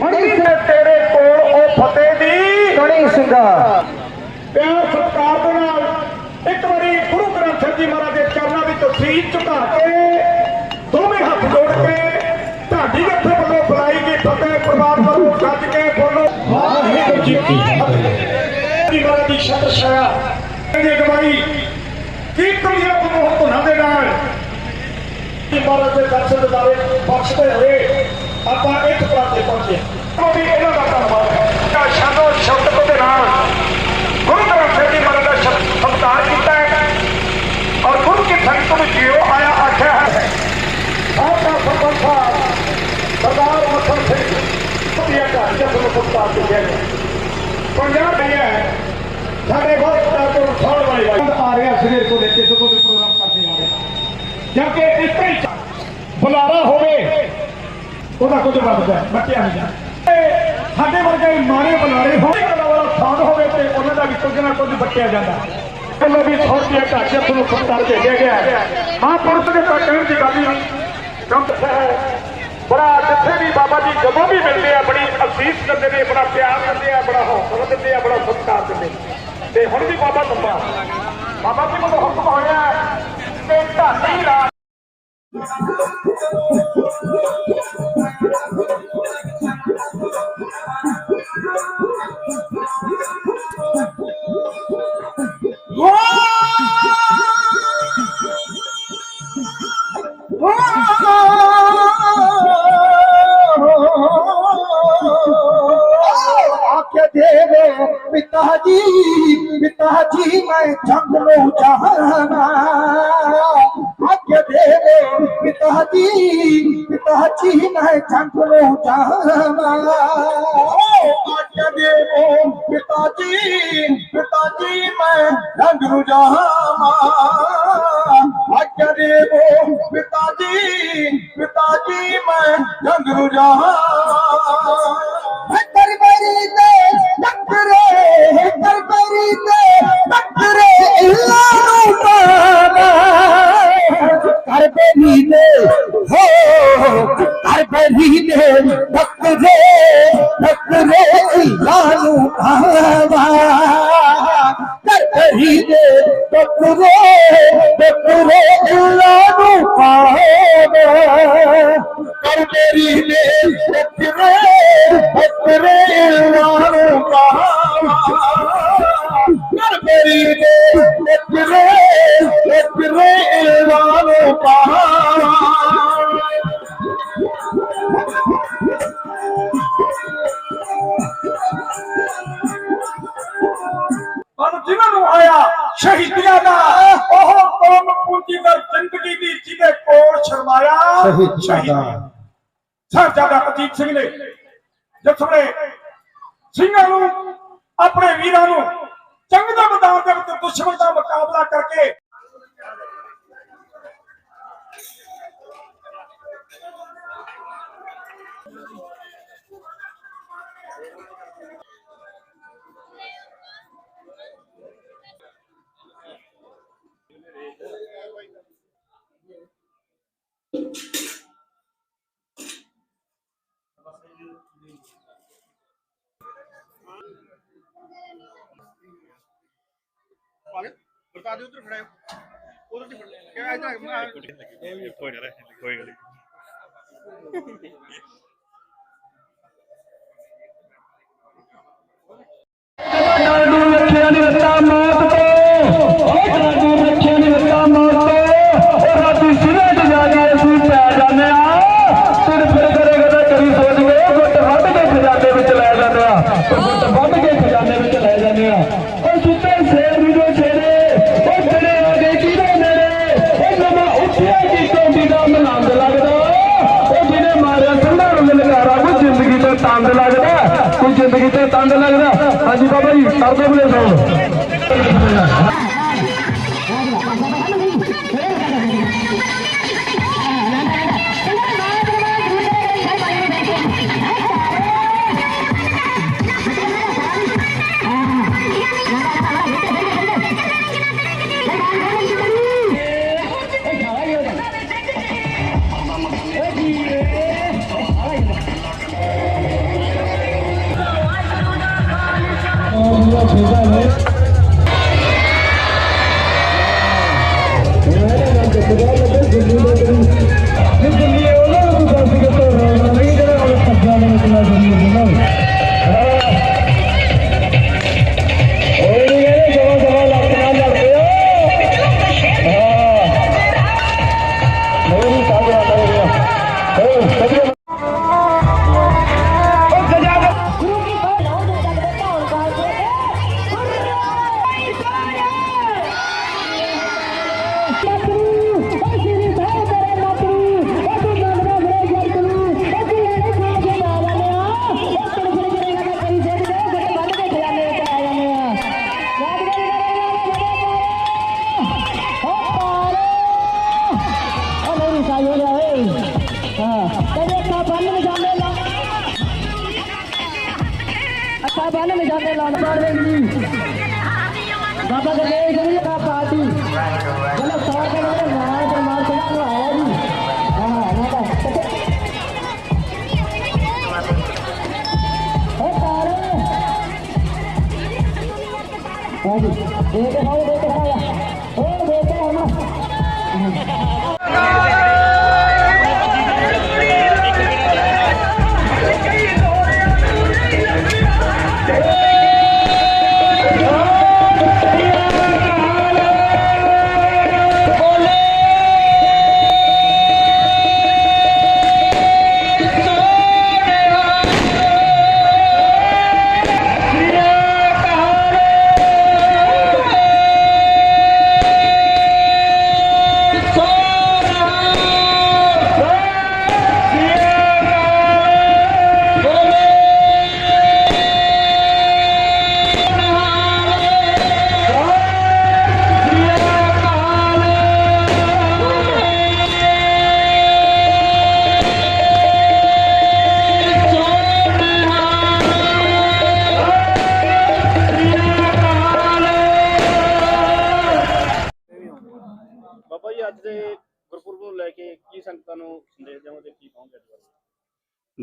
ਮਣੀ ਤੇ ਤੇਰੇ ਕੋਲ ਉਹ ਫਤਿਹ ਦੀ ਕਣੀ ਸਿੰਘਾ ਪਿਆਰ ਸਤਿਕਾਰ ਦੇ ਨਾਲ ਇੱਕ ਵਾਰੀ ਗੁਰੂ ਗ੍ਰੰਥ ਸਾਹਿਬ ਜੀ ਮਹਾਰਾਜ ਦੇ ਚਰਨਾਂ ਵਿੱਚ ਸੀਸ ਝੁਕਾ ਕੇ ਦੋਵੇਂ ਹੱਥ ਜੋੜ ਕੇ ਢਾਡੀ ਗੱਥੇ ਵੱਲੋਂ ਬੁਲਾਈ ਗਈ ਫਤਿਹ ਪਰਿਵਾਰ ਵੱਲੋਂ ਗੱਜ ਕੇ ਬੋਲੋ। ਵਾਹਿਗੁਰੂ ਜੀ ਕੀ ਫਤਿਹ। ਜੀ ਮਹਾਰਾਜ ਦੀ ਸ਼ਬਦ ਛਾਇਆ। ਇਹਦੀ ਅਗਵਾਈ ਕੀਰਤਨ ਦੀਆਂ ਬਮੋਹ ਧੁਨਾਂ ਦੇ ਨਾਲ। ਮਹਾਰਾਜ ਦੇ ਦਰਸ਼ਨ ਦਿਦਾਰੇ ਬਖਸ਼ਦੇ ਹੋਏ ਆਪਾਂ ਇੱਕ ਪ੍ਰਾਂਤੇ ਪਹੁੰਚੇ ਉਹ ਵੀ ਇਹਨਾਂ ਦਾ ਧੰਨਵਾਦ ਹੈ ਦਾ ਸ਼ਾਨੋ ਸ਼ਬਦ ਦੇ ਨਾਲ ਗੁਰੂ ਗ੍ਰੰਥ ਸਾਹਿਬ ਜੀ ਮਹਾਰਾਜ ਦਾ ਸ਼ਬਦ ਸਤਿਕਾਰ ਕੀਤਾ ਹੈ ਔਰ ਗੁਰੂ ਕੀ ਸੰਗਤ ਨੂੰ ਜਿਉ ਆਇਆ ਆਖਿਆ ਹੈ ਆਪਦਾ ਸਰਪੰਚ ਸਾਹਿਬ ਸਰਦਾਰ ਮੱਖਣ ਸਿੰਘ ਵਧੀਆ ਘਰ ਜਸ ਨੂੰ ਪੁੱਤਾਰ ਚੁੱਕਿਆ ਹੈ ਪੰਜਾਬ ਨਹੀਂ ਹੈ ਸਾਡੇ ਬਹੁਤ ਦਾ ਤੋਂ ਉਠਾਉਣ ਵਾਲੀ ਗੱਲ ਆ ਰਿਹਾ ਸਵੇਰ ਤੋਂ ਲੈ ਕੇ ਜਦੋਂ ਦੇ ਪ੍ਰੋਗਰਾਮ ਕਰਦੇ ਆ ਰਹੇ ਕਿਉਂਕਿ ਇੱਕ ਹੀ ਚ- ਬੁਲਾਰਾ ਹੋਵੇ ਉਹਦਾ ਕੁਝ ਵੱਧਦਾ ਬੱਚਿਆ ਨਹੀਂ ਸਾਡੇ ਵਰਗੇ ਮਾਰੇ ਬੁਲਾਰੇ ਹੋਣ ਵਾਲਾ ਥਾਨ ਹੋਵੇ ਤੇ ਉਹਨਾਂ ਦਾ ਵੀ ਕੁਝ ਨਾ ਕੁਝ ਬੱਟਿਆ ਜਾਂਦਾ। ਚਲੋ ਵੀ ਸੌ ਰੁਪਏ ਘੱਟ ਜਸ ਭੇਜਿਆ ਗਿਆ। ਮਹਾਂਪੁਰਸ਼ ਦੇ ਤਾਂ ਕਹਿਣ ਦੀ ਗੱਲ ਹੀ ਕਿਉਂਕਿ ਬੜਾ ਜਿੱਥੇ ਵੀ ਬਾਬਾ ਜੀ ਜਦੋਂ ਵੀ ਮਿਲਦੇ ਆ ਬੜੀ ਅਸੀਸ ਦਿੰਦੇ ਨੇ, ਬੜਾ ਪਿਆਰ ਦਿੰਦੇ ਆ, ਬੜਾ ਹੌਸਲਾ ਦਿੰਦੇ ਆ, ਬੜਾ ਸਤਿਕਾਰ ਦਿੰਦੇ ਤੇ ਹੁਣ ਵੀ ਬਾਬਾ ਦੰਦਾ ਬਾਬਾ ਜੀ ਨੂੰ ਹੁਕਮ ਹੋਇਆ ਤੇ ਢਾਡੀ ਰਾਤ पिताजी मैं जंग में जाना आके देवे पिताजी पिताजी मैं जंग में जाना आके देवे पिताजी पिताजी मैं जंग में जाना आके देवे पिताजी पिताजी मैं जंग में Oh, ਤੇ ਨਕਰੇ ਨਕਰੇ ਇਲਾ ਨੂੰ ਪਾਵਾ। ਕਰਬਰੀ ਨੇ ਨਕਰੇ ਨਕਰੇ ਇਲਾ ਨੂੰ ਪਾਵਾ। ਕਰਬਰੀ ਨੇ ਪਾਵਾ ਪਰ ਜਿਨ੍ਹਾਂ ਨੂੰ ਆਇਆ ਸ਼ਹੀਦੀਆਂ ਦਾ ਉਹ ਕੌਮ ਪੂੰਜੀ ਦਰ ਜ਼ਿੰਦਗੀ ਦੀ ਜਿਹਦੇ ਕੋਲ ਸ਼ਰਮਾਇਆ। ਸ਼ਹੀਦਾਂ ਦਾ। ਸਾਹਿਬਜ਼ਾਦਾ ਅਜੀਤ ਸਿੰਘ ਨੇ ਬਤਾ ਦੇ ਉਧਰ ਫੜਾਓ ਉਧਰ ਚ ਫੜ ਲੈ ਕਿਆ ਇਧਰ ਕੋਈ ਨਾ ਕੋਈ ਗੱਲ ਡਾਡੂ ਰੱਖਿਆ ਜ਼ਿੰਦਗੀ ਤੇ ਤੰਦ ਲੱਗਦਾ। ਹਾਂਜੀ ਬਾਬਾ ਜੀ ਕਰਦੇ ਬਲੇ ਸੌ ਅੱਛਾ ਜੀ ਦੇ ਕੇ ਖਾਓ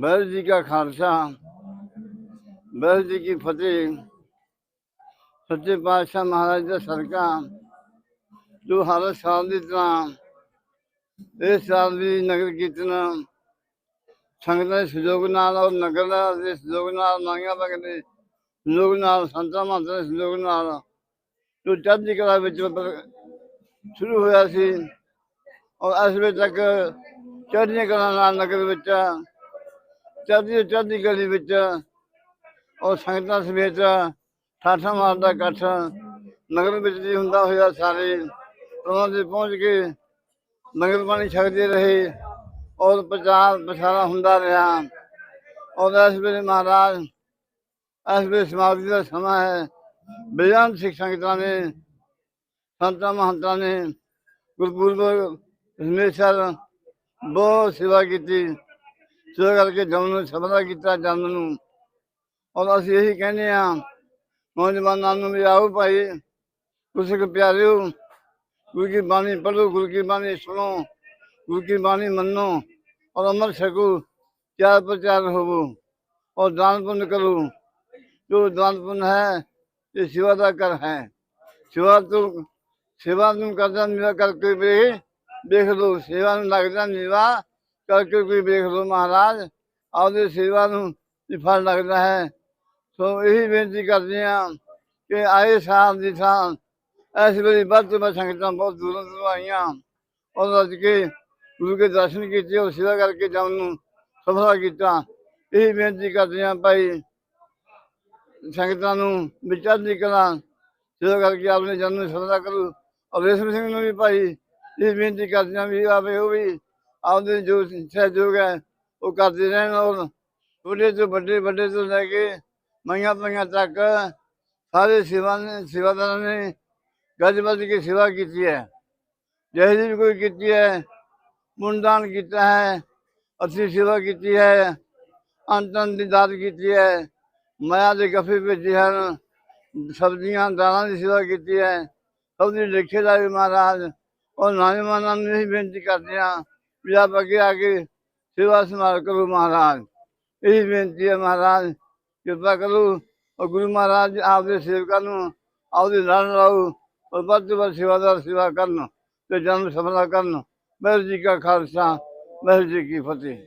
ਬਾਰੇ ਵਾਹਿਗੁਰੂ ਜੀ ਕਾ ਖਾਲਸਾ ਵਾਹਿਗੁਰੂ ਜੀ ਕੀ ਫਤਿਹ। ਸੱਚੇ ਪਾਤਸ਼ਾਹ ਮਹਾਰਾਜ ਦਾ ਸਦਕਾ, ਜੋ ਹਰ ਸਾਲ ਦੀ ਤਰ੍ਹਾਂ ਇਸ ਸਾਲ ਵੀ ਨਗਰ ਕੀਰਤਨ ਸੰਗਤਾਂ ਦੇ ਸਹਿਯੋਗ ਨਾਲ ਔਰ ਨਗਰ ਦੇ ਸਹਿਯੋਗ ਨਾਲ ਮੰਗਿਆ ਭਗਤ ਸਹਿਯੋਗ ਨਾਲ, ਸੰਤਾਂ ਮਹਾਂਤਾਂ ਦੇ ਸਹਿਯੋਗ ਨਾਲ ਜੋ ਚੜ੍ਹਦੀ ਕਲਾ ਵਿੱਚ ਸ਼ੁਰੂ ਹੋਇਆ ਸੀ ਔਰ ਇਸ ਵੇਲੇ ਤੱਕ ਚੜ੍ਹਦੀਆਂ ਕਲਾ ਨਾਲ ਨਗਰ ਵਿੱਚ ਚੜ੍ਹਦੀ ਚੜ੍ਹਦੀ ਗਲੀ ਵਿੱਚ ਔਰ ਸੰਗਤਾਂ ਸਮੇਤ ਠਾਠਾ ਮਾਰ ਦਾ ਇਕੱਠ, ਨਗਰ ਵਿੱਚ ਦੀ ਹੁੰਦਾ ਹੋਇਆ ਸਾਰੇ, ਉਹਨਾਂ ਦੇ ਪਹੁੰਚ ਕੇ ਨਗਰ ਪਾਣੀ ਛਕਦੇ ਰਹੇ, ਔਰ ਪ੍ਰਚਾਰ ਪ੍ਰਸਾਰਾ ਹੁੰਦਾ ਰਿਹਾ। ਔਰ ਇਸ ਵੇਲੇ ਮਹਾਰਾਜ, ਇਸ ਵੇਲੇ ਸਮਾਪਤੀ ਦਾ ਸਮਾਂ ਹੈ। ਬੇਜਾਨ ਸਿੱਖ ਸੰਗਤਾਂ ਨੇ, ਸੰਤਾਂ ਮਹੰਤਾਂ ਨੇ, ਗੁਰਪੁਰਬ, ਹਮੇਸ਼ਾ ਬਹੁਤ ਸੇਵਾ ਕੀਤੀ। ਸੇਵਾ ਕਰਕੇ ਜਨਮ ਨੂੰ ਸਫਲਾ ਕੀਤਾ ਜਨਮ ਨੂੰ। ਔਰ ਅਸੀਂ ਇਹੀ ਕਹਿੰਦੇ ਆ ਨੌਜਵਾਨਾਂ ਨੂੰ ਵੀ ਆਓ ਭਾਈ, ਤੁਸੀਂ ਕੋ ਪਿਆਰਿਓ ਗੁਰੂ ਕੀ ਬਾਣੀ ਪੜੋ ਗੁਰੂ ਕੀ ਬਾਣੀ ਸੁਣੋ, ਗੁਰੂ ਕੀ ਬਾਣੀ ਮੰਨੋ ਔਰ ਅਮਰ ਛਕੋ ਚਾਰ ਪ੍ਰਚਾਰ ਹੋਵੋ ਔਰ ਦਾਨ ਪੁੰਨ ਕਰੋ। ਜੋ ਦਾਨ ਪੁੰਨ ਹੈ, ਇਹ ਸੇਵਾ ਦਾ ਕਰ ਹੈ। ਸੇਵਾ ਤੋਂ, ਸੇਵਾ ਨੂੰ ਕਰਦਾ ਨਿਵਾ ਕਰਕੇ ਵੇ ਦੇਖ ਲੋ ਸੇਵਾ ਨੂੰ ਲੱਗਦਾ ਨਿਵਾ ਕਰਕੇ ਕੋਈ ਵੇਖ ਲਓ ਮਹਾਰਾਜ, ਆਪਦੇ ਸੇਵਾ ਨੂੰ ਫਲ ਲੱਗਦਾ ਹੈ। ਸੋ ਇਹੀ ਬੇਨਤੀ ਕਰਦੇ ਹਾਂ ਕਿ ਆਏ ਸਾਲ ਦੀ ਥਾਂ ਇਸ ਵੇਲੇ ਵੱਧ ਤੋਂ ਵੱਧ ਸੰਗਤਾਂ ਬਹੁਤ ਦੂਰੋਂ ਦੂਰੋਂ ਆਈਆਂ। ਔਰ ਅੱਜ ਕੇ ਗੁਰੂ ਕੇ ਦਰਸ਼ਨ ਕੀਤੇ ਔਰ ਸੇਵਾ ਕਰਕੇ ਜਨ ਨੂੰ ਸਫਲਾ ਕੀਤਾ। ਇਹੀ ਬੇਨਤੀ ਕਰਦੇ ਹਾਂ ਭਾਈ, ਸੰਗਤਾਂ ਨੂੰ ਵਿਚਾਰ ਦੀ ਕਲਾ ਸੇਵਾ ਕਰਕੇ ਆਪਣੇ ਜਨ ਨੂੰ ਸਫਲਾ ਕਰੂ। ਔਰ ਰੇਸ਼ਮ ਸਿੰਘ ਨੂੰ ਵੀ ਭਾਈ, ਇਹ ਬੇਨਤੀ ਕਰਦੇ ਹਾਂ ਵੀ ਆਵੇ ਉਹ ਵੀ ਆਪਦੇ ਜੋ ਸਹਿਯੋਗ ਹੈ, ਉਹ ਕਰਦੇ ਰਹਿਣ ਔਰ ਛੋਟੇ ਤੋਂ ਵੱਡੇ ਵੱਡੇ ਤੋਂ ਲੈ ਕੇ ਮਈਆਂ ਪਈਆਂ ਤੱਕ ਸਾਰੇ ਸੇਵਾ ਨੇ, ਸੇਵਾਦਾਰਾਂ ਨੇ ਗੱਜ ਵੱਜ ਕੇ ਸੇਵਾ ਕੀਤੀ ਹੈ। ਜਿਹੋ ਜਿਹੀ ਵੀ ਕੋਈ ਕੀਤੀ ਹੈ, ਮੁੰਡਾਨ ਕੀਤਾ ਹੈ, ਅਸੀਂ ਸੇਵਾ ਕੀਤੀ ਹੈ ਅੰਤਨ ਦੀ ਦਾਤ ਕੀਤੀ ਹੈ, ਮਾਇਆ ਦੇ ਗੱਫੇ ਭੇਜੇ ਹਨ, ਸਬਜ਼ੀਆਂ, ਦਾਲਾਂ ਦੀ ਸੇਵਾ ਕੀਤੀ ਹੈ, ਸਭ ਦੀ ਲੇਖੇ ਦਾ ਵੀ ਮਹਾਰਾਜ ਔਰ ਨੌਜਵਾਨਾਂ ਨੂੰ ਇਹ ਬੇਨਤੀ ਕਰਦੇ ਹਾਂ। ਵੀ ਆਪ ਅੱਗੇ ਆ ਕੇ ਸੇਵਾ ਸੰਭਾਲ ਕਰੋ ਮਹਾਰਾਜ। ਇਹ ਬੇਨਤੀ ਹੈ ਮਹਾਰਾਜ, ਕਿਰਪਾ ਕਰੋ, ਔਰ ਗੁਰੂ ਮਹਾਰਾਜ ਆਪਦੇ ਸੇਵਕਾਂ ਨੂੰ ਆਪਦੇ ਨਾਲ ਲਾਓ, ਔਰ ਵੱਧ ਤੋਂ ਵੱਧ ਸੇਵਾਦਾਰ ਸੇਵਾ ਕਰਨ ਤੇ ਜਨਮ ਸਫਲਾ ਕਰਨ। ਮਹਿਰ ਜੀ ਕਾ ਖਾਲਸਾ ਮਹਿਰ ਜੀ ਕੀ ਫਤਿਹ।